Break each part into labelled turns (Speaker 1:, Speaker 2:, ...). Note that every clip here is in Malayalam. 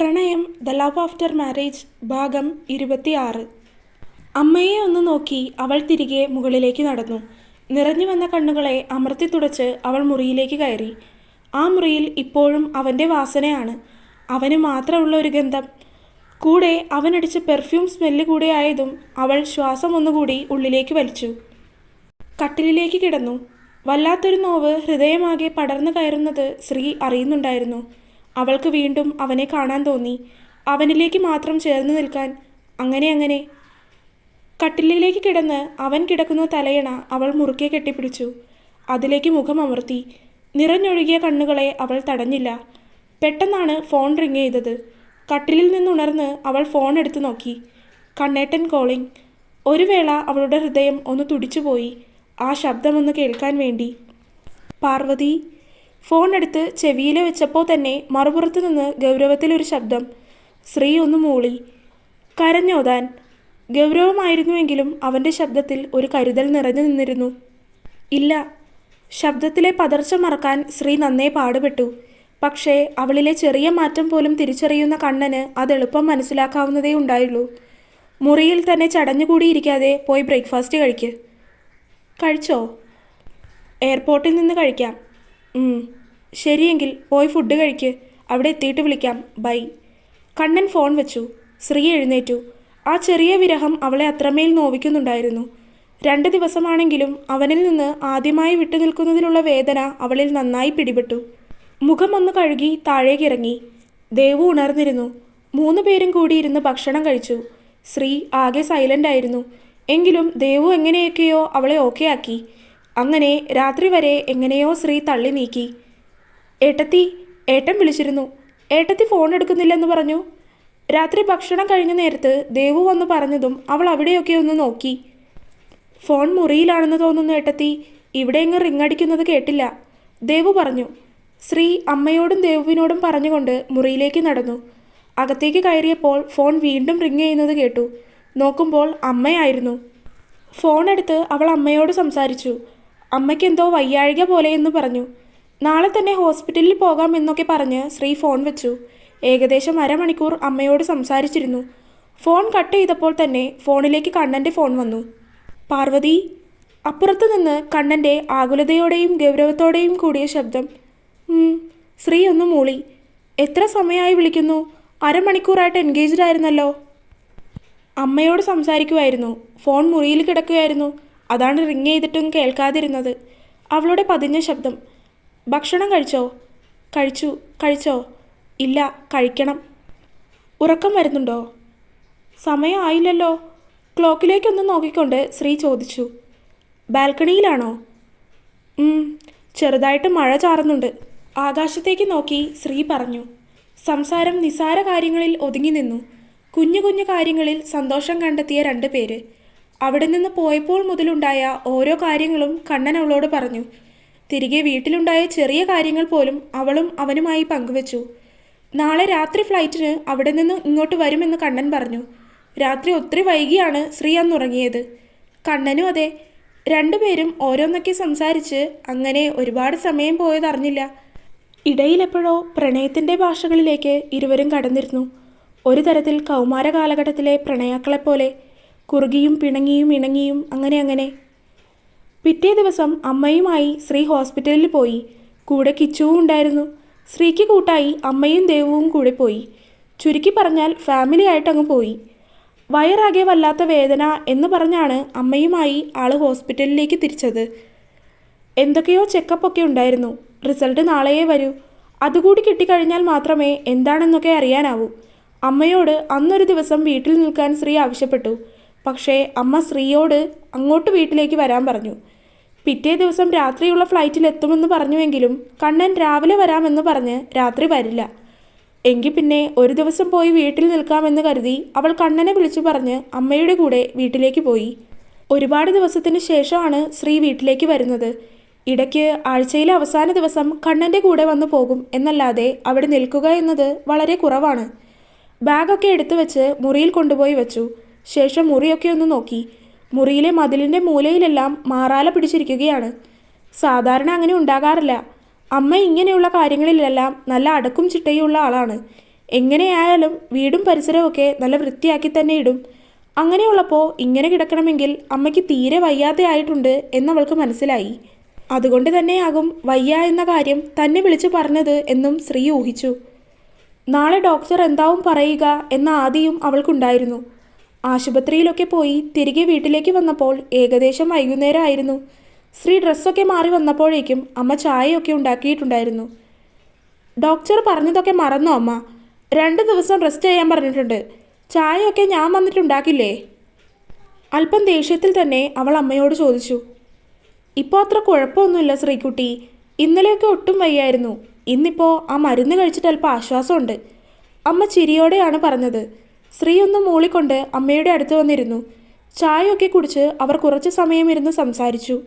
Speaker 1: പ്രണയം ദ ലവ് ആഫ്റ്റർ മാരേജ് ഭാഗം ഇരുപത്തിയാറ്. അമ്മയെ ഒന്ന് നോക്കി അവൾ തിരികെ മുകളിലേക്ക് നടന്നു. നിറഞ്ഞു വന്ന കണ്ണുകളെ അമർത്തി തുടച്ച് അവൾ മുറിയിലേക്ക് കയറി. ആ മുറിയിൽ ഇപ്പോഴും അവന്റെ വാസനയാണ്. അവന് മാത്രമുള്ള ഒരു ഗന്ധം. കൂടെ അവനടിച്ച പെർഫ്യൂം സ്മെല്ല് കൂടെ ആയതും അവൾ ശ്വാസം ഒന്നുകൂടി ഉള്ളിലേക്ക് വലിച്ചു. കട്ടിലിലേക്ക് കിടന്നു. വല്ലാത്തൊരു നോവ് ഹൃദയമാകെ പടർന്നു കയറുന്നത് ശ്രീ അറിയുന്നുണ്ടായിരുന്നു. അവൾക്ക് വീണ്ടും അവനെ കാണാൻ തോന്നി. അവനിലേക്ക് മാത്രം ചേർന്ന് നിൽക്കാൻ അങ്ങനെ അങ്ങനെ. കട്ടിലിലേക്ക് കിടന്ന് അവൻ കിടക്കുന്ന തലയണ അവൾ മുറുക്കെ കെട്ടിപ്പിടിച്ചു. അതിലേക്ക് മുഖം അമർത്തി. നിറഞ്ഞൊഴുകിയ കണ്ണുകളെ അവൾ തടഞ്ഞില്ല. പെട്ടെന്നാണ് ഫോൺ റിങ് ചെയ്തത്. കട്ടിലിൽ നിന്നുണർന്ന് അവൾ ഫോൺ എടുത്തു നോക്കി. കണ്ണേട്ടൻ കോളിംഗ്. ഒരു വേള അവളുടെ ഹൃദയം ഒന്ന് തുടിച്ചുപോയി. ആ ശബ്ദമൊന്ന് കേൾക്കാൻ വേണ്ടി. പാർവതി ഫോൺ എടുത്ത് ചെവിയിൽ വെച്ചപ്പോൾ തന്നെ മറുപുറത്ത് നിന്ന് ഗൗരവത്തിലൊരു ശബ്ദം. ശ്രീ ഒന്ന് മൂളി. കരഞ്ഞോ താൻ? ഗൗരവമായിരുന്നുവെങ്കിലും അവന്റെ ശബ്ദത്തിൽ ഒരു കരുതൽ നിറഞ്ഞു നിന്നിരുന്നു. ഇല്ല. ശബ്ദത്തിലെ പതർച്ച മറക്കാൻ ശ്രീ നന്നേ പാടുപെട്ടു. പക്ഷേ അവളിലെ ചെറിയ മാറ്റം പോലും തിരിച്ചറിയുന്ന കണ്ണന് അതെളുപ്പം മനസ്സിലാക്കാവുന്നതേ ഉണ്ടായുള്ളൂ. മുറിയിൽ തന്നെ ചടഞ്ഞുകൂടിയിരിക്കാതെ പോയി ബ്രേക്ക്ഫാസ്റ്റ് കഴിക്ക്. കഴിച്ചോ? എയർപോർട്ടിൽ നിന്ന് കഴിക്കാം. ശരിയെങ്കിൽ പോയി ഫുഡ് കഴിക്ക്. അവിടെ എത്തിയിട്ട് വിളിക്കാം. ബൈ കണ്ണൻ ഫോൺ വെച്ചു. ശ്രീ എഴുന്നേറ്റു. ആ ചെറിയ വിരഹം അവളെ അത്രമേൽ നോവിക്കുന്നുണ്ടായിരുന്നു. രണ്ട് ദിവസമാണെങ്കിലും അവനിൽ നിന്ന് ആദ്യമായി വിട്ടുനിൽക്കുന്നതിലുള്ള വേദന അവളിൽ നന്നായി പിടിപെട്ടു. മുഖം ഒന്ന് കഴുകി താഴേക്കിറങ്ങി ദേവു ഉണർന്നിരുന്നു. മൂന്ന് പേരും കൂടി ഇരുന്ന് ഭക്ഷണം കഴിച്ചു. ശ്രീ ആകെ സൈലന്റ് ആയിരുന്നു. എങ്കിലും ദേവു എങ്ങനെയൊക്കെയോ അവളെ ഓക്കെ ആക്കി. അങ്ങനെ രാത്രി വരെ എങ്ങനെയോ ശ്രീ തള്ളി നീക്കി. ഏട്ടത്തി ഏട്ടൻ വിളിച്ചിരുന്നു. ഏട്ടത്തി ഫോൺ എടുക്കുന്നില്ലെന്ന് പറഞ്ഞു. രാത്രി ഭക്ഷണം കഴിഞ്ഞ നേരത്ത് ദേവു വന്ന് പറഞ്ഞതും അവൾ അവിടെയൊക്കെ ഒന്ന് നോക്കി. ഫോൺ മുറിയിലാണെന്ന് തോന്നുന്നു ഏട്ടത്തി. ഇവിടെ എങ്ങ് റിങ് അടിക്കുന്നത് കേട്ടില്ല. ദേവു പറഞ്ഞു. ശ്രീ അമ്മയോടും ദേവുവിനോടും പറഞ്ഞുകൊണ്ട് മുറിയിലേക്ക് നടന്നു. അകത്തേക്ക് കയറിയപ്പോൾ ഫോൺ വീണ്ടും റിങ് ചെയ്യുന്നത് കേട്ടു. നോക്കുമ്പോൾ അമ്മയായിരുന്നു. ഫോൺ എടുത്ത് അവൾ അമ്മയോട് സംസാരിച്ചു. അമ്മയ്ക്ക് എന്തോ വയ്യാഴിക പോലെ എന്ന് പറഞ്ഞു. നാളെ തന്നെ ഹോസ്പിറ്റലിൽ പോകാം എന്നൊക്കെ പറഞ്ഞ് ശ്രീ ഫോൺ വെച്ചു. ഏകദേശം അരമണിക്കൂർ അമ്മയോട് സംസാരിച്ചിരുന്നു. ഫോൺ കട്ട് ചെയ്തപ്പോൾ തന്നെ ഫോണിലേക്ക് കണ്ണന്റെ ഫോൺ വന്നു. പാർവതി അപ്പുറത്തു നിന്ന് കണ്ണന്റെ ആകുലതയോടെയും ഗൗരവത്തോടെയും കൂടിയ ശബ്ദം. ശ്രീ ഒന്ന് മൂളി. എത്ര സമയമായി വിളിക്കുന്നു? അരമണിക്കൂറായിട്ട് എൻഗേജ്ഡ് ആയിരുന്നല്ലോ. അമ്മയോട് സംസാരിക്കുമായിരുന്നു ഫോൺ മുറിയിൽ കിടക്കുകയായിരുന്നു. അതാണ് റിങ് ചെയ്തിട്ടും കേൾക്കാതിരുന്നത്. അവളുടെ പതിഞ്ഞ ശബ്ദം. ഭക്ഷണം കഴിച്ചോ? കഴിച്ചു കഴിച്ചോ? ഇല്ല കഴിക്കണം. ഉറക്കം വരുന്നുണ്ടോ? സമയം ആയില്ലല്ലോ ക്ലോക്കിലേക്കൊന്ന് നോക്കിക്കൊണ്ട് ശ്രീ ചോദിച്ചു. ബാൽക്കണിയിലാണോ? ചെറുതായിട്ട് മഴ ചാറുന്നുണ്ട്. ആകാശത്തേക്ക് നോക്കി ശ്രീ പറഞ്ഞു. സംസാരം നിസാര കാര്യങ്ങളിൽ ഒതുങ്ങി നിന്നു. കുഞ്ഞു കുഞ്ഞു കാര്യങ്ങളിൽ സന്തോഷം കണ്ടെത്തിയ രണ്ട് പേര്. അവിടെ നിന്ന് പോയപ്പോൾ മുതലുണ്ടായ ഓരോ കാര്യങ്ങളും കണ്ണൻ അവളോട് പറഞ്ഞു. തിരികെ വീട്ടിലുണ്ടായ ചെറിയ കാര്യങ്ങൾ പോലും അവളും അവനുമായി പങ്കുവച്ചു. നാളെ രാത്രി ഫ്ലൈറ്റിന് അവിടെ നിന്ന് ഇങ്ങോട്ട് വരുമെന്ന് കണ്ണൻ പറഞ്ഞു. രാത്രി ഒത്തിരി വൈകിയാണ് ശ്രീ അന്നുറങ്ങിയത് കണ്ണനും അതെ. രണ്ടുപേരും ഓരോന്നൊക്കെ സംസാരിച്ച് അങ്ങനെ ഒരുപാട് സമയം പോയതറിഞ്ഞില്ല ഇടയിലെപ്പോഴോ പ്രണയത്തിന്റെ ഭാഷകളിലേക്ക് ഇരുവരും കടന്നിരുന്നു. ഒരു തരത്തിൽ കൗമാര കാലഘട്ടത്തിലെ പ്രണയാക്കളെപ്പോലെ കുറുകിയും പിണങ്ങിയും ഇണങ്ങിയും അങ്ങനെ അങ്ങനെ. പിറ്റേ ദിവസം അമ്മയുമായി ശ്രീ ഹോസ്പിറ്റലിൽ പോയി. കൂടെ കിച്ചുവും ഉണ്ടായിരുന്നു. ശ്രീക്ക് കൂട്ടായി അമ്മയും ദേവവും കൂടെ പോയി. ചുരുക്കി പറഞ്ഞാൽ ഫാമിലി ആയിട്ട് അങ്ങ് പോയി. വയറാകെ വല്ലാത്ത വേദന എന്ന് പറഞ്ഞാണ് അമ്മയുമായി ആൾ ഹോസ്പിറ്റലിലേക്ക് തിരിച്ചത്. എന്തൊക്കെയോ ചെക്കപ്പ് ഒക്കെ ഉണ്ടായിരുന്നു. റിസൾട്ട് നാളെയേ വരൂ. അതുകൂടി കിട്ടിക്കഴിഞ്ഞാൽ മാത്രമേ എന്താണെന്നൊക്കെ അറിയാനാവൂ. അമ്മയോട് അന്നൊരു ദിവസം വീട്ടിൽ നിൽക്കാൻ ശ്രീ ആവശ്യപ്പെട്ടു. പക്ഷേ അമ്മ ശ്രീയോട് അങ്ങോട്ട് വീട്ടിലേക്ക് വരാൻ പറഞ്ഞു. പിറ്റേ ദിവസം രാത്രിയുള്ള ഫ്ലൈറ്റിൽ എത്തുമെന്ന് പറഞ്ഞുവെങ്കിലും കണ്ണൻ രാവിലെ വരാമെന്ന് പറഞ്ഞ് രാത്രി വരില്ല. എങ്കിൽ പിന്നെ ഒരു ദിവസം പോയി വീട്ടിൽ നിൽക്കാമെന്ന് കരുതി അവൾ കണ്ണനെ വിളിച്ചു പറഞ്ഞ് അമ്മയുടെ കൂടെ വീട്ടിലേക്ക് പോയി. ഒരുപാട് ദിവസത്തിന് ശേഷമാണ് ശ്രീ വീട്ടിലേക്ക് വരുന്നത്. ഇടയ്ക്ക് ആഴ്ചയിലെ അവസാന ദിവസം കണ്ണന്റെ കൂടെ വന്നു പോകും എന്നല്ലാതെ അവിടെ നിൽക്കുക എന്നത് വളരെ കുറവാണ്. ബാഗൊക്കെ എടുത്തു വെച്ച് മുറിയിൽ കൊണ്ടുപോയി വെച്ചു. ശേഷം മുറിയൊക്കെ ഒന്ന് നോക്കി. മുറിയിലെ മതിലിന്റെ മൂലയിലെല്ലാം മാറാല പിടിച്ചിരിക്കുകയാണ്. സാധാരണ അങ്ങനെ ഉണ്ടാകാറില്ല. അമ്മ ഇങ്ങനെയുള്ള കാര്യങ്ങളിലെല്ലാം നല്ല അടക്കും ചിട്ടയുള്ള ആളാണ്. എങ്ങനെയായാലും വീടും പരിസരമൊക്കെ നല്ല വൃത്തിയാക്കി തന്നെ ഇടും. അങ്ങനെയുള്ളപ്പോൾ ഇങ്ങനെ കിടക്കണമെങ്കിൽ അമ്മയ്ക്ക് തീരെ വയ്യാതെ ആയിട്ടുണ്ട് എന്നവൾക്ക് മനസ്സിലായി. അതുകൊണ്ട് തന്നെയാകും വയ്യ എന്ന കാര്യം തന്നെ വിളിച്ചു പറഞ്ഞത് എന്നും ശ്രീ ഊഹിച്ചു. നാളെ ഡോക്ടർ എന്താവും പറയുക എന്ന ആദിയും അവൾക്കുണ്ടായിരുന്നു. ആശുപത്രിയിലൊക്കെ പോയി തിരികെ വീട്ടിലേക്ക് വന്നപ്പോൾ ഏകദേശം വൈകുന്നേരമായിരുന്നു. ശ്രീ ഡ്രസ്സൊക്കെ മാറി വന്നപ്പോഴേക്കും അമ്മ ചായയൊക്കെ ഉണ്ടാക്കിയിട്ടുണ്ടായിരുന്നു. ഡോക്ടർ പറഞ്ഞതൊക്കെ മറന്നോ അമ്മ? രണ്ട് ദിവസം റെസ്റ്റ് ചെയ്യാൻ പറഞ്ഞിട്ടുണ്ട്. ചായയൊക്കെ ഞാൻ വന്നിട്ടുണ്ടാക്കില്ലേ? അല്പം ദേഷ്യത്തിൽ തന്നെ അവൾ അമ്മയോട് ചോദിച്ചു. ഇപ്പോൾ അത്ര കുഴപ്പമൊന്നുമില്ല ശ്രീകുട്ടി. ഇന്നലെയൊക്കെ ഒട്ടും വയ്യായിരുന്നു. ഇന്നിപ്പോൾ ആ മരുന്ന് കഴിച്ചിട്ട് അല്പം ആശ്വാസമുണ്ട്. അമ്മ ചിരിയോടെയാണ് പറഞ്ഞത്. ശ്രീ ഒന്ന് മൂളിക്കൊണ്ട് അമ്മയുടെ അടുത്ത് വന്നിരുന്നു. ചായയൊക്കെ കുടിച്ച് അവർ കുറച്ച് സമയം ഇരുന്ന് സംസാരിച്ചു.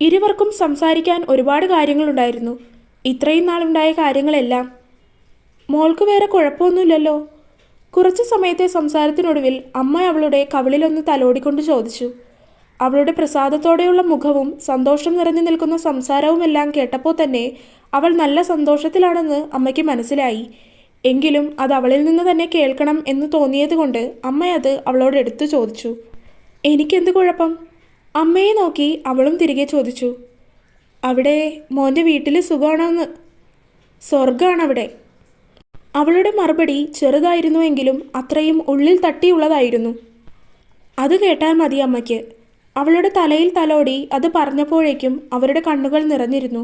Speaker 1: ഇരുവർക്കും സംസാരിക്കാൻ ഒരുപാട് കാര്യങ്ങളുണ്ടായിരുന്നു. ഇത്രയും നാളുണ്ടായ കാര്യങ്ങളെല്ലാം. മോൾക്ക് വേറെ കുഴപ്പമൊന്നുമില്ലല്ലോ. കുറച്ച് സമയത്തെ സംസാരത്തിനൊടുവിൽ അമ്മ അവളുടെ കവിളിലൊന്ന് തലോടിക്കൊണ്ട് ചോദിച്ചു. അവളുടെ പ്രസാദത്തോടെയുള്ള മുഖവും സന്തോഷം നിറഞ്ഞു നിൽക്കുന്ന സംസാരവുമെല്ലാം കേട്ടപ്പോൾ തന്നെ അവൾ നല്ല സന്തോഷത്തിലാണെന്ന് അമ്മയ്ക്ക് മനസ്സിലായി. എങ്കിലും അത് അവളിൽ നിന്ന് തന്നെ കേൾക്കണം എന്ന് തോന്നിയതുകൊണ്ട് അമ്മ അത് അവളോട് എടുത്തു ചോദിച്ചു. എനിക്കെന്ത് കുഴപ്പം? അമ്മയെ നോക്കി അവളും തിരികെ ചോദിച്ചു. അവിടെ മോന്റെ വീട്ടിൽ സുഖമാണോന്ന്? സ്വർഗമാണവിടെ അവളുടെ മറുപടി ചെറുതായിരുന്നുവെങ്കിലും അത്രയും ഉള്ളിൽ തട്ടിയുള്ളതായിരുന്നു. അത് കേട്ടാൽ മതി അമ്മയ്ക്ക്. അവളുടെ തലയിൽ തലോടി അത് പറഞ്ഞപ്പോഴേക്കും അവരുടെ കണ്ണുകൾ നിറഞ്ഞിരുന്നു.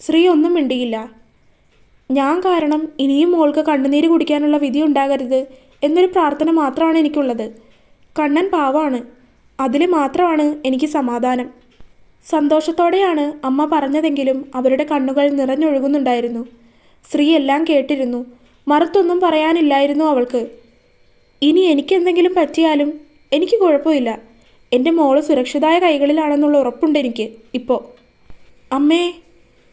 Speaker 1: ശ്രീ ഒന്നും മിണ്ടിയില്ല. ഞാൻ കാരണം ഇനിയും മോൾക്ക് കണ്ണുനീര് കുടിക്കാനുള്ള വിധി ഉണ്ടാകരുത് എന്നൊരു പ്രാർത്ഥന മാത്രമാണ് എനിക്കുള്ളത്. കണ്ണൻ പാവാണ്. അതിൽ മാത്രമാണ് എനിക്ക് സമാധാനം. സന്തോഷത്തോടെയാണ് അമ്മ പറഞ്ഞതെങ്കിലും അവരുടെ കണ്ണുകൾ നിറഞ്ഞൊഴുകുന്നുണ്ടായിരുന്നു. സ്ത്രീ എല്ലാം കേട്ടിരുന്നു. മറുത്തൊന്നും പറയാനില്ലായിരുന്നു അവൾക്ക്. ഇനി എനിക്കെന്തെങ്കിലും പറ്റിയാലും എനിക്ക് കുഴപ്പമില്ല. എന്റെ മോൾ സുരക്ഷിതായ കൈകളിലാണെന്നുള്ള ഉറപ്പുണ്ട് എനിക്ക് ഇപ്പോൾ. അമ്മേ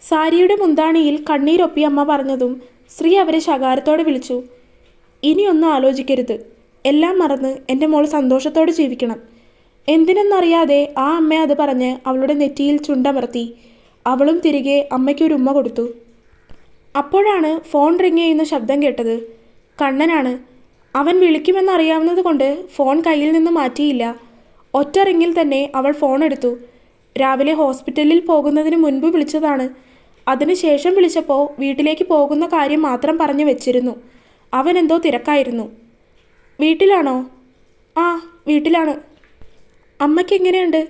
Speaker 1: സാരിയുടെ മുന്താണിയിൽ കണ്ണീരൊപ്പി അമ്മ പറഞ്ഞതും ശ്രീ അവരെ ശകാരത്തോടെ വിളിച്ചു. ഇനിയൊന്നും ആലോചിക്കരുത്. എല്ലാം മറന്ന് എന്റെ മോൾ സന്തോഷത്തോടെ ജീവിക്കണം. എന്തിനെന്നറിയാതെ ആ അമ്മ അത് പറഞ്ഞ് അവളുടെ നെറ്റിയിൽ ചുണ്ടമർത്തി അവളും തിരികെ അമ്മയ്ക്കൊരു ഉമ്മ കൊടുത്തു. അപ്പോഴാണ് ഫോൺ റിങ് ചെയ്യുന്ന ശബ്ദം കേട്ടത്. കണ്ണനാണ്. അവൻ വിളിക്കുമെന്നറിയാവുന്നത് കൊണ്ട് ഫോൺ കയ്യിൽ നിന്ന് മാറ്റിയില്ല. ഒറ്റ റിങ്ങിൽ തന്നെ അവൾ ഫോൺ എടുത്തു. രാവിലെ ഹോസ്പിറ്റലിൽ പോകുന്നതിന് മുൻപ് വിളിച്ചതാണ്. അതിനുശേഷം വിളിച്ചപ്പോൾ വീട്ടിലേക്ക് പോകുന്ന കാര്യം മാത്രം പറഞ്ഞു വെച്ചിരുന്നു. അവൻ എന്തോ തിരക്കായിരുന്നു. വീട്ടിലാണോ? ആ വീട്ടിലാണ്. അമ്മയ്ക്ക് എങ്ങനെയുണ്ട്?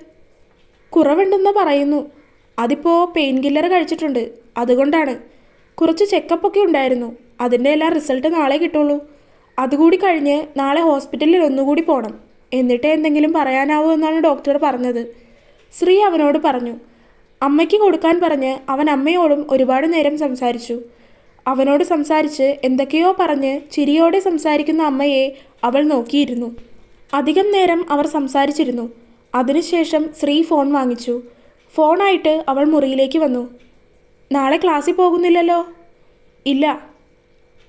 Speaker 1: കുറവുണ്ടെന്ന് പറയുന്നു. അതിപ്പോൾ പെയിൻ കില്ലർ കഴിച്ചിട്ടുണ്ട്. അതുകൊണ്ടാണ്. കുറച്ച് ചെക്കപ്പ് ഒക്കെ ഉണ്ടായിരുന്നു. അതിന്റെ എല്ലാം റിസൾട്ട് നാളെ കിട്ടുള്ളൂ. അതുകൂടി കഴിഞ്ഞ് നാളെ ഹോസ്പിറ്റലിൽ ഒന്നുകൂടി പോകണം എന്നിട്ട് എന്തെങ്കിലും പറയാനാവൂ എന്നാണ് ഡോക്ടർ പറഞ്ഞത്. ശ്രീ അവനോട് പറഞ്ഞു. അമ്മയ്ക്ക് കൊടുക്കാൻ പറഞ്ഞ് അവൻ അമ്മയോടും ഒരുപാട് നേരം സംസാരിച്ചു. അവനോട് സംസാരിച്ച് എന്തൊക്കെയോ പറഞ്ഞ് ചിരിയോടെ സംസാരിക്കുന്ന അമ്മയെ അവൾ നോക്കിയിരുന്നു. അധികം നേരം അവർ സംസാരിച്ചിരുന്നു. അതിനുശേഷം ശ്രീ ഫോൺ വാങ്ങിച്ചു. ഫോണായിട്ട് അവൾ മുറിയിലേക്ക് വന്നു. നാളെ ക്ലാസ്സിൽ പോകുന്നില്ലല്ലോ? ഇല്ല.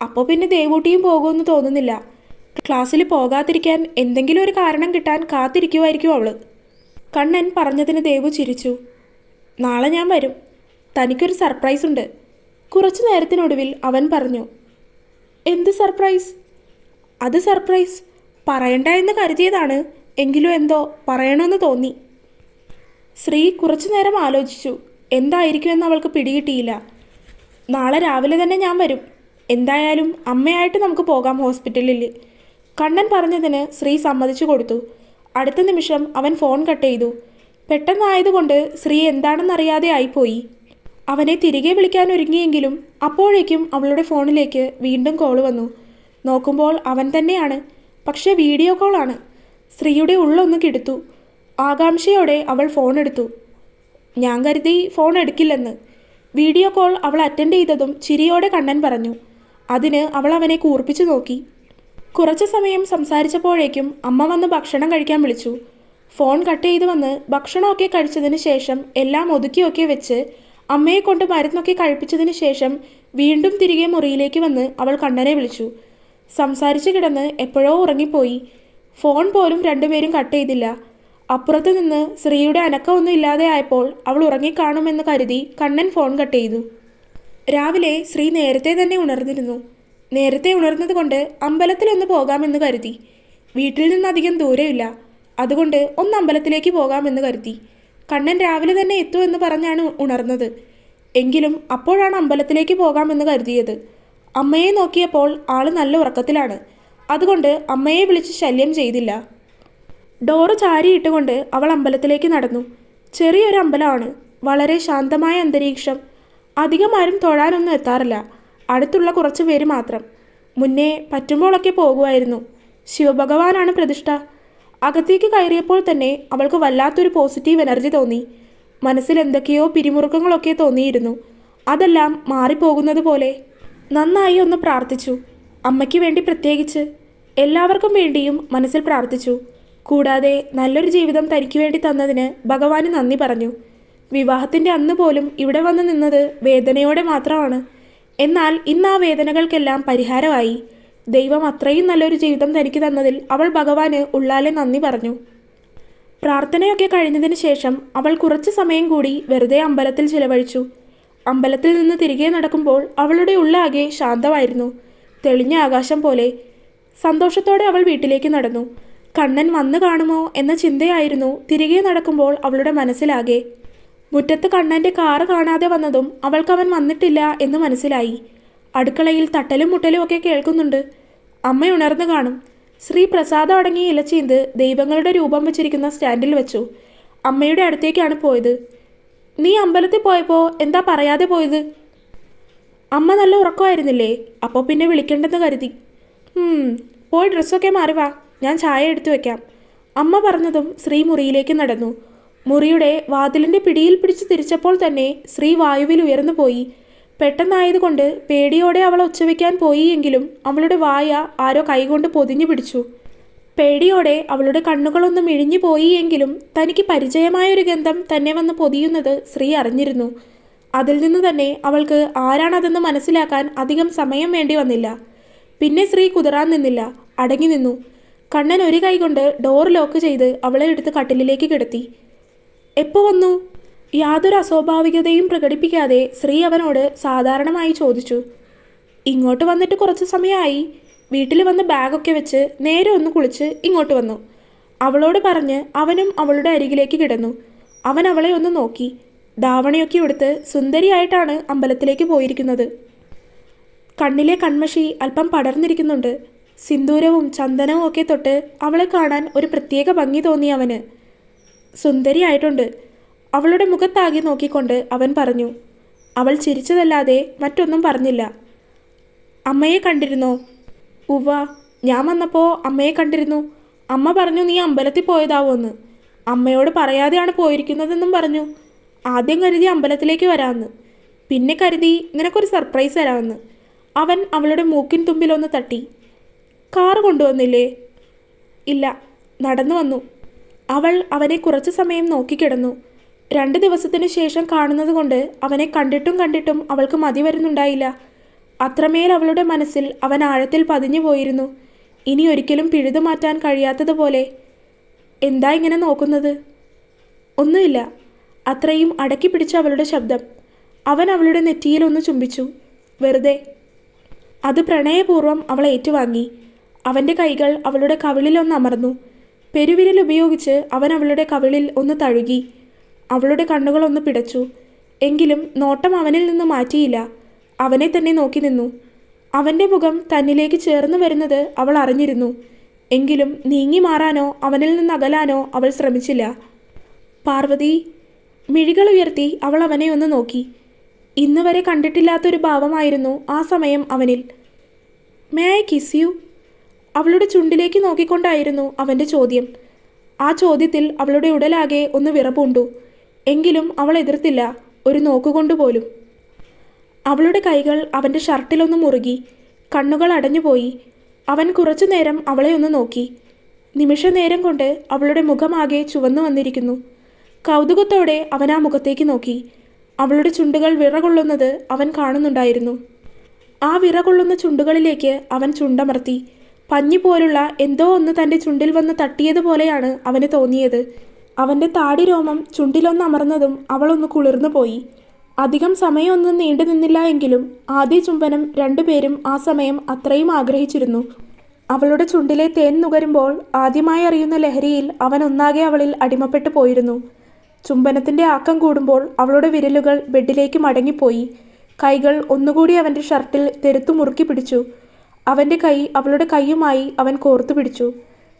Speaker 1: അപ്പോൾ പിന്നെ ദേവൂട്ടിയും പോകുമെന്ന് തോന്നുന്നില്ല. ക്ലാസ്സിൽ പോകാതിരിക്കാൻ എന്തെങ്കിലും ഒരു കാരണം കിട്ടാൻ കാത്തിരിക്കുമായിരിക്കും അവൾ കണ്ണൻ പറഞ്ഞതിന് ദേവു ചിരിച്ചു. നാളെ ഞാൻ വരും. തനിക്കൊരു സർപ്രൈസ് ഉണ്ട്. കുറച്ചു നേരത്തിനൊടുവിൽ അവൻ പറഞ്ഞു എന്ത് സർപ്രൈസ് അത് സർപ്രൈസ് പറയണ്ട എന്ന് കരുതിയതാണ്. എങ്കിലും എന്തോ പറയണമെന്ന് തോന്നി. ശ്രീ കുറച്ചു നേരം ആലോചിച്ചു എന്തായിരിക്കുമെന്ന് അവൾക്ക് പിടികിട്ടിയില്ല. നാളെ രാവിലെ തന്നെ ഞാൻ വരും. എന്തായാലും അമ്മയായിട്ട് നമുക്ക് പോകാം ഹോസ്പിറ്റലിൽ. കണ്ണൻ പറഞ്ഞതിന് ശ്രീ സമ്മതിച്ചു കൊടുത്തു. അടുത്ത നിമിഷം അവൻ ഫോൺ കട്ട് ചെയ്തു. പെട്ടെന്നായതുകൊണ്ട് ശ്രീ എന്താണെന്നറിയാതെ ആയിപ്പോയി. അവനെ തിരികെ വിളിക്കാൻ ഒരുങ്ങിയെങ്കിലും അപ്പോഴേക്കും അവളുടെ ഫോണിലേക്ക് വീണ്ടും കോൾ വന്നു. നോക്കുമ്പോൾ അവൻ തന്നെയാണ് പക്ഷേ വീഡിയോ കോളാണ്. ശ്രീയുടെ ഉള്ളൊന്ന് കിടുത്തു. ആകാംക്ഷയോടെ അവൾ ഫോൺ എടുത്തു. ഞാൻ കരുതി ഫോൺ എടുക്കില്ലെന്ന്. വീഡിയോ കോൾ അവൾ അറ്റൻഡ് ചെയ്തതും ചിരിയോടെ കണ്ണൻ പറഞ്ഞു. അതിന് അവൾ അവനെ കൂർപ്പിച്ചു നോക്കി. കുറച്ചു സമയം സംസാരിച്ചപ്പോഴേക്കും അമ്മ വന്ന് ഭക്ഷണം കഴിക്കാൻ വിളിച്ചു. ഫോൺ കട്ട് ചെയ്ത് വന്ന് ഭക്ഷണമൊക്കെ കഴിച്ചതിന് ശേഷം എല്ലാം ഒതുക്കിയൊക്കെ വെച്ച് അമ്മയെ കൊണ്ട് മരുന്നൊക്കെ കഴിപ്പിച്ചതിന് ശേഷം വീണ്ടും തിരികെ മുറിയിലേക്ക് വന്ന് അവൾ കണ്ണനെ വിളിച്ചു. സംസാരിച്ചു കിടന്ന് എപ്പോഴോ ഉറങ്ങിപ്പോയി. ഫോൺ പോലും രണ്ടുപേരും കട്ട് ചെയ്തില്ല. അപ്പുറത്ത് നിന്ന് ശ്രീയുടെ അനക്കമൊന്നും ഇല്ലാതെ ആയപ്പോൾ അവൾ ഉറങ്ങിക്കാണുമെന്ന് കരുതി കണ്ണൻ ഫോൺ കട്ട് ചെയ്തു. രാവിലെ ശ്രീ നേരത്തെ തന്നെ ഉണർന്നിരുന്നു. നേരത്തെ ഉണർന്നതുകൊണ്ട് അമ്പലത്തിലൊന്ന് പോകാമെന്ന് കരുതി. വീട്ടിൽ നിന്ന് അധികം ദൂരമില്ല അതുകൊണ്ട് ഒന്ന് അമ്പലത്തിലേക്ക് പോകാമെന്ന് കരുതി. കണ്ണൻ രാവിലെ തന്നെ എത്തുമെന്ന് പറഞ്ഞാണ് ഉണർന്നത്. എങ്കിലും അപ്പോഴാണ് അമ്പലത്തിലേക്ക് പോകാമെന്ന് കരുതിയത്. അമ്മയെ നോക്കിയപ്പോൾ ആൾ നല്ല ഉറക്കത്തിലാണ്. അതുകൊണ്ട് അമ്മയെ വിളിച്ച് ശല്യം ചെയ്തില്ല. ഡോറ് ചാരിയിട്ടുകൊണ്ട് അവൾ അമ്പലത്തിലേക്ക് നടന്നു. ചെറിയൊരു അമ്പലമാണ്. വളരെ ശാന്തമായ അന്തരീക്ഷം. അധികം ആരും തൊഴാനൊന്നും എത്താറില്ല. അടുത്തുള്ള കുറച്ച് പേര് മാത്രം. മുന്നേ പറ്റുമ്പോഴൊക്കെ പോകുമായിരുന്നു. ശിവഭഗവാനാണ് പ്രതിഷ്ഠ. അകത്തേക്ക് കയറിയപ്പോൾ തന്നെ അവൾക്ക് വല്ലാത്തൊരു പോസിറ്റീവ് എനർജി തോന്നി. മനസ്സിൽ എന്തൊക്കെയോ പിരിമുറുക്കങ്ങളൊക്കെ തോന്നിയിരുന്നു. അതെല്ലാം മാറിപ്പോകുന്നത് പോലെ. നന്നായി ഒന്ന് പ്രാർത്ഥിച്ചു. അമ്മയ്ക്ക് വേണ്ടി പ്രത്യേകിച്ച് എല്ലാവർക്കും വേണ്ടിയും മനസ്സിൽ പ്രാർത്ഥിച്ചു. കൂടാതെ നല്ലൊരു ജീവിതം തനിക്ക് വേണ്ടി തന്നതിന് ഭഗവാന് നന്ദി പറഞ്ഞു. വിവാഹത്തിന്റെ അന്ന് പോലും ഇവിടെ വന്ന് നിന്നത് വേദനയോടെ മാത്രമാണ്. എന്നാൽ ഇന്ന് ആ വേദനകൾക്കെല്ലാം പരിഹാരമായി. ദൈവം അത്രയും നല്ലൊരു ജീവിതം തനിക്ക് തന്നതിൽ അവൾ ഭഗവാന് ഉള്ളാലെ നന്ദി പറഞ്ഞു. പ്രാർത്ഥനയൊക്കെ കഴിഞ്ഞതിന് ശേഷം അവൾ കുറച്ച് സമയം കൂടി വെറുതെ അമ്പലത്തിൽ ചിലവഴിച്ചു. അമ്പലത്തിൽ നിന്ന് തിരികെ നടക്കുമ്പോൾ അവളുടെ ഉള്ളാകെ ശാന്തമായിരുന്നു. തെളിഞ്ഞ ആകാശം പോലെ സന്തോഷത്തോടെ അവൾ വീട്ടിലേക്ക് നടന്നു. കണ്ണൻ വന്നു കാണുമോ എന്ന ചിന്തയായിരുന്നു തിരികെ നടക്കുമ്പോൾ അവളുടെ മനസ്സിലാകെ. മുറ്റത്ത് കണ്ണന്റെ കാറ് കാണാതെ വന്നതും അവൾക്കവൻ വന്നിട്ടില്ല എന്ന് മനസ്സിലായി. അടുക്കളയിൽ തട്ടലും മുട്ടലും ഒക്കെ കേൾക്കുന്നുണ്ട്. അമ്മ ഉണർന്നു കാണും. ശ്രീ പ്രസാദം അടങ്ങിയ ഇലച്ചീന്ത് ദൈവങ്ങളുടെ രൂപം വെച്ചിരിക്കുന്ന സ്റ്റാൻഡിൽ വെച്ചു. അമ്മയുടെ അടുത്തേക്കാണ് പോയത്. നീ അമ്പലത്തിൽ പോയപ്പോൾ എന്താ പറയാതെ പോയത്? അമ്മ നല്ല ഉറക്കമായിരുന്നില്ലേ അപ്പോൾ പിന്നെ വിളിക്കേണ്ടെന്ന് കരുതി. "ഹും, പോയി ഡ്രസ്സൊക്കെ മാറി വാ ഞാൻ ചായ എടുത്തു വെക്കാം. അമ്മ പറഞ്ഞതും ശ്രീ മുറിയിലേക്ക് നടന്നു. മുറിയുടെ വാതിലിന്റെ പിടിയിൽ പിടിച്ച് തിരിച്ചപ്പോൾ തന്നെ ശ്രീ വായുവിൽ ഉയർന്നു പോയി. പെട്ടെന്നായതുകൊണ്ട് പേടിയോടെ അവൾ ഒച്ചവെക്കാൻ പോയി എങ്കിലും അവളുടെ വായ ആരോ കൈകൊണ്ട് പൊതിഞ്ഞു പിടിച്ചു. പേടിയോടെ അവളുടെ കണ്ണുകളൊന്നും ഇഴിഞ്ഞു പോയി എങ്കിലും തനിക്ക് പരിചയമായൊരു ഗന്ധം തന്നെ വന്ന് പൊതിയുന്നത് ശ്രീ അറിഞ്ഞിരുന്നു. അതിൽ നിന്ന് തന്നെ അവൾക്ക് ആരാണതെന്ന് മനസ്സിലാക്കാൻ അധികം സമയം വേണ്ടി വന്നില്ല. പിന്നെ ശ്രീ കുതിറാൻ നിന്നില്ല അടങ്ങി നിന്നു. കണ്ണൻ ഒരു കൈ കൊണ്ട് ഡോർ ലോക്ക് ചെയ്ത് അവളെ എടുത്ത് കട്ടിലിലേക്ക് കിടത്തി. എപ്പോൾ വന്നു? യാതൊരു അസ്വാഭാവികതയും പ്രകടിപ്പിക്കാതെ ശ്രീ അവനോട് സാധാരണമായി ചോദിച്ചു ഇങ്ങോട്ട് വന്നിട്ട് കുറച്ച് സമയമായി. വീട്ടിൽ വന്ന് ബാഗൊക്കെ വെച്ച് നേരെ ഒന്ന് കുളിച്ച് ഇങ്ങോട്ട് വന്നു. അവളോട് പറഞ്ഞ് അവനും അവളുടെ അരികിലേക്ക് കിടന്നു. അവൻ അവളെ ഒന്ന് നോക്കി. ധാവണയൊക്കെ എടുത്ത് സുന്ദരിയായിട്ടാണ് അമ്പലത്തിലേക്ക് പോയിരിക്കുന്നത്. കണ്ണിലെ കൺമഷി അല്പം പടർന്നിരിക്കുന്നുണ്ട്. സിന്ദൂരവും ചന്ദനവും ഒക്കെ തൊട്ട് അവളെ കാണാൻ ഒരു പ്രത്യേക ഭംഗി തോന്നി അവന്. സുന്ദരിയായിട്ടുണ്ട്. അവളുടെ മുഖത്താകെ നോക്കിക്കൊണ്ട് അവൻ പറഞ്ഞു അവൾ ചിരിച്ചതല്ലാതെ മറ്റൊന്നും പറഞ്ഞില്ല. അമ്മയെ കണ്ടിരുന്നോ? ഉവ്വ ഞാൻ വന്നപ്പോൾ അമ്മയെ കണ്ടിരുന്നു. അമ്മ പറഞ്ഞു നീ അമ്പലത്തിൽ പോയതാവോന്ന്. അമ്മയോട് പറയാതെയാണ് പോയിരിക്കുന്നതെന്നും പറഞ്ഞു. ആദ്യം കരുതി അമ്പലത്തിലേക്ക് വരാമെന്ന് പിന്നെ കരുതി നിനക്കൊരു സർപ്രൈസ് തരാമെന്ന് അവൻ അവളുടെ മൂക്കിൻ തുമ്പിലൊന്ന് തട്ടി. കാറ് കൊണ്ടുവന്നില്ലേ? ഇല്ല നടന്നു വന്നു. അവൾ അവനെ കുറച്ചു സമയം നോക്കിക്കിടന്നു. രണ്ട് ദിവസത്തിനു ശേഷം കാണുന്നത് കൊണ്ട് അവനെ കണ്ടിട്ടും കണ്ടിട്ടും അവൾക്ക് മതി വരുന്നുണ്ടായില്ല. അത്രമേൽ അവളുടെ മനസ്സിൽ അവൻ ആഴത്തിൽ പതിഞ്ഞു പോയിരുന്നു. ഇനി ഒരിക്കലും പിഴുതു മാറ്റാൻ കഴിയാത്തതുപോലെ എന്താ ഇങ്ങനെ നോക്കുന്നത്? ഒന്നുമില്ല. അത്രയും അടക്കി പിടിച്ച അവളുടെ ശബ്ദം. അവൻ അവളുടെ നെറ്റിയിൽ ഒന്ന് ചുംബിച്ചു. വെറുതെ. അത് പ്രണയപൂർവം അവൾ ഏറ്റുവാങ്ങി. അവന്റെ കൈകൾ അവളുടെ കവിളിൽ ഒന്ന് അമർന്നു പെരുവിരൽ ഉപയോഗിച്ച് അവൻ അവളുടെ കവിളിൽ ഒന്ന് തഴുകി. അവളുടെ കണ്ണുകളൊന്ന് പിടച്ചു. എങ്കിലും നോട്ടം അവനിൽ നിന്ന് മാറ്റിയില്ല. അവനെ തന്നെ നോക്കി നിന്നു. അവന്റെ മുഖം തന്നിലേക്ക് ചേർന്ന് വരുന്നത് അവൾ അറിഞ്ഞിരുന്നു. എങ്കിലും നീങ്ങി മാറാനോ അവനിൽ നിന്ന് അകലാനോ അവൾ ശ്രമിച്ചില്ല. പാർവതി മിഴികൾ ഉയർത്തി അവൾ അവനെ ഒന്ന് നോക്കി. ഇന്ന് വരെ കണ്ടിട്ടില്ലാത്തൊരു ഭാവമായിരുന്നു ആ സമയം അവനിൽ. മേ ഐ കിസ് യു അവളുടെ ചുണ്ടിലേക്ക് നോക്കിക്കൊണ്ടായിരുന്നു അവന്റെ ചോദ്യം. ആ ചോദ്യത്തിൽ അവളുടെ ഉടലാകെ ഒന്ന് വിറപൂണ്ടു. എങ്കിലും അവൾ എതിർത്തില്ല. ഒരു നോക്കുകൊണ്ട് പോലും. അവളുടെ കൈകൾ അവന്റെ ഷർട്ടിലൊന്ന് മുറുകി കണ്ണുകൾ അടഞ്ഞുപോയി. അവൻ കുറച്ചു നേരം അവളെ ഒന്ന് നോക്കി. നിമിഷ നേരം കൊണ്ട് അവളുടെ മുഖമാകെ ചുവന്നു വന്നിരിക്കുന്നു. കൗതുകത്തോടെ അവൻ ആ മുഖത്തേക്ക് നോക്കി. അവളുടെ ചുണ്ടുകൾ വിറകൊള്ളുന്നത് അവൻ കാണുന്നുണ്ടായിരുന്നു. ആ വിറകൊള്ളുന്ന ചുണ്ടുകളിലേക്ക് അവൻ ചുണ്ടമർത്തി. പഞ്ഞി പോലുള്ള എന്തോ ഒന്ന് തന്റെ ചുണ്ടിൽ വന്ന് തട്ടിയതുപോലെയാണ് അവന് തോന്നിയത്. അവന്റെ താടി രോമം ചുണ്ടിലൊന്ന് അമർന്നതും അവളൊന്ന് കുളിർന്നു പോയി. അധികം സമയമൊന്നും നീണ്ടു നിന്നില്ല എങ്കിലും ആദ്യ ചുംബനം രണ്ടുപേരും ആ സമയം അത്രയും ആഗ്രഹിച്ചിരുന്നു. അവളുടെ ചുണ്ടിലെ തേൻ നുകരുമ്പോൾ ആദ്യമായി അറിയുന്ന ലഹരിയിൽ അവൻ ഒന്നാകെ അവളിൽ അടിമപ്പെട്ടു പോയിരുന്നു. ചുംബനത്തിന്റെ ആക്കം കൂടുമ്പോൾ അവളുടെ വിരലുകൾ ബെഡിലേക്ക് മടങ്ങിപ്പോയി. കൈകൾ ഒന്നുകൂടി അവന്റെ ഷർട്ടിൽ തെരുത്തു മുറുക്കി പിടിച്ചു. അവന്റെ കൈ അവളുടെ കൈയുമായി അവൻ കോർത്തു പിടിച്ചു.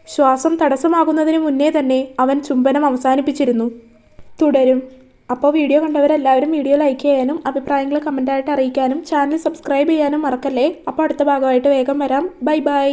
Speaker 1: ശ്വാസം തടസ്സമാകുന്നതിന് മുന്നേ തന്നെ അവൻ ചുംബനം അവസാനിപ്പിച്ചിരുന്നു. തുടരും. അപ്പോൾ വീഡിയോ കണ്ടവരെല്ലാവരും വീഡിയോ ലൈക്ക് ചെയ്യാനും അഭിപ്രായങ്ങൾ കമന്റായിട്ട് അറിയിക്കാനും ചാനൽ സബ്സ്ക്രൈബ് ചെയ്യാനും മറക്കല്ലേ? അപ്പോൾ അടുത്ത ഭാഗമായിട്ട് വേഗം വരാം. Bye bye